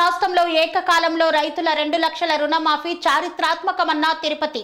రాష్ట్రంలో ఏకకాలంలో రైతుల రెండు లక్షల రుణమాఫీ చారిత్రాత్మకమన్న తిరుపతి.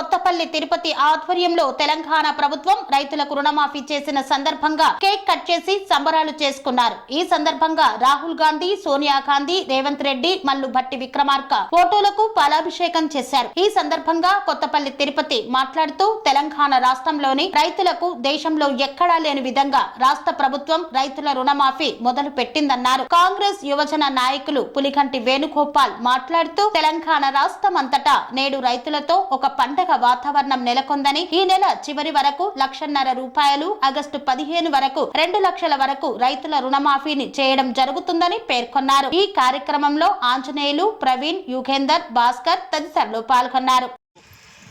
కొత్తపల్లి తిరుపతి ఆధ్వర్యంలో తెలంగాణ ప్రభుత్వం రైతులకు రుణమాఫీ చేసిన సందర్భంగా కేక్ కట్ చేసి సంబరాలు చేసుకున్నారు. ఈ సందర్భంగా రాహుల్ గాంధీ సోనియా గాంధీ రేవంత్ రెడ్డి మల్లు భట్టి విక్రమార్క ఫోటోలకు పాలాభిషేకం చేశారు. ఈ సందర్భంగా కొత్తపల్లి తిరుపతి మాట్లాడుతూ తెలంగాణ రాష్ట్రంలోని రైతులకు దేశంలో ఎక్కడా లేని విధంగా రాష్ట్ర ప్రభుత్వం రైతుల రుణమాఫీ మొదలు పెట్టిందన్నారు. కాంగ్రెస్ యువజన నాయకులు పులికంటి వేణుగోపాల్ మాట్లాడుతూ తెలంగాణ రాష్ట్రం అంతటా నేడు రైతులతో ఒక పండగ వాతావరణం నెలకొందని ఈ నెల చివరి వరకు లక్షన్నర రూపాయలు ఆగస్టు పదిహేను వరకు రెండు లక్షల వరకు రైతుల రుణమాఫీని చేయడం జరుగుతుందని పేర్కొన్నారు. ఈ కార్యక్రమంలో ఆంజనేయులు ప్రవీణ్ యుగేందర్ భాస్కర్ తదితరులు పాల్గొన్నారు.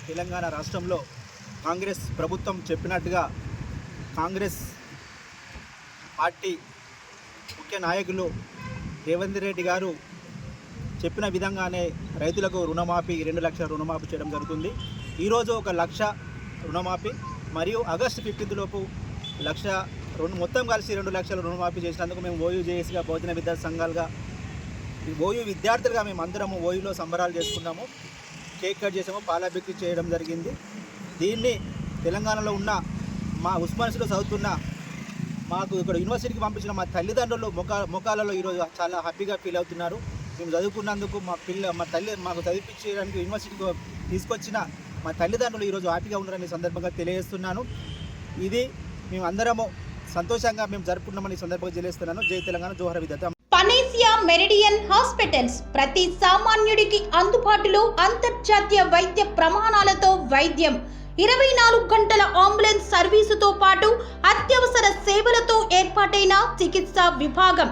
తెలంగాణ రాష్ట్రంలో కాంగ్రెస్ ప్రభుత్వం చెప్పినట్టుగా కాంగ్రెస్ పార్టీ ముఖ్య నాయకులు రేవంత్ రెడ్డి గారు చెప్పిన విధంగానే రైతులకు రుణమాఫీ రెండు లక్షల రుణమాఫీ చేయడం జరుగుతుంది. ఈరోజు ఒక లక్ష రుణమాఫీ మరియు ఆగస్టు ఫిఫ్టీన్త్ లోపు లక్ష రెండు మొత్తం కలిసి రెండు లక్షల రుణమాఫీ చేసినందుకు మేము ఓయూ జేఏసీగా బహుజన విద్యా సంఘాలుగా ఈ ఓయూ విద్యార్థులుగా మేము అందరము ఓయూలో సంబరాలు చేసుకున్నాము. కేక్ కట్ చేసాము పాలాభిక్తి చేయడం జరిగింది. దీన్ని తెలంగాణలో ఉన్న మా ఉస్మాన్స్లో చదువుతున్న మాకు ఇక్కడ యూనివర్సిటీకి పంపించిన మా తల్లిదండ్రులు ముఖా ముఖాలలో ఈరోజు చాలా హ్యాపీగా ఫీల్ అవుతున్నారు. మేము చదువుకున్నందుకు మా పిల్ల మా తల్లి మాకు చదివించడానికి యూనివర్సిటీకి తీసుకొచ్చిన మా తల్లిదండ్రులు ఈరోజు హ్యాపీగా ఉన్నారని సందర్భంగా తెలియజేస్తున్నాను. ఇది మేము అందరము సంతోషంగా మేము జరుపుకున్నామని సందర్భంగా తెలియజేస్తున్నాను. జై తెలంగాణ జోహర్ విద్యార్థి పనేసియా మెరిడియన్ హాస్పిటల్స్ ప్రతి సామాన్యుడికి అందుబాటులో అంతర్జాతీయ వైద్య ప్రమాణాలతో వైద్యం. ఇరవై నాలుగు గంటల అంబులెన్స్ సర్వీసుతో పాటు అత్యవసర సేవలతో ఏర్పాటైన చికిత్సా విభాగం.